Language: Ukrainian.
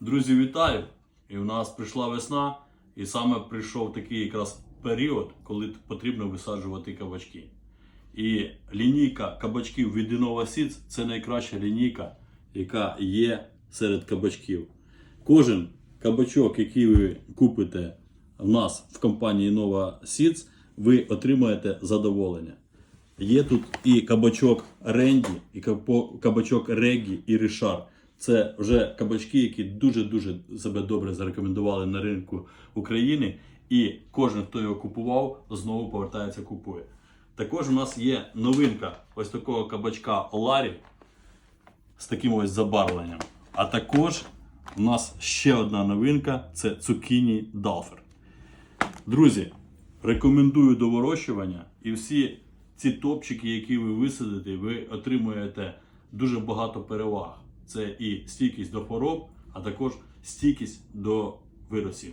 Друзі, вітаю! І у нас прийшла весна, і саме прийшов такий якраз період, коли потрібно висаджувати кабачки. І лінійка кабачків від Innova Seeds – це найкраща лінійка, яка є серед кабачків. Кожен кабачок, який ви купите в нас в компанії Innova Seeds, ви отримаєте задоволення. Є тут і кабачок Ренді, і кабачок Регі, і Рішар. Це вже кабачки, які дуже-дуже себе добре зарекомендували на ринку України. І кожен, хто його купував, знову повертається купує. Також у нас є новинка ось такого кабачка Оларі з таким ось забарвленням. А також у нас ще одна новинка це цукіні Далфер. Друзі, рекомендую до вирощування і всі ці топчики, які ви висадите, ви отримуєте дуже багато переваг. Це і стійкість до хвороб, а також стійкість до виросів.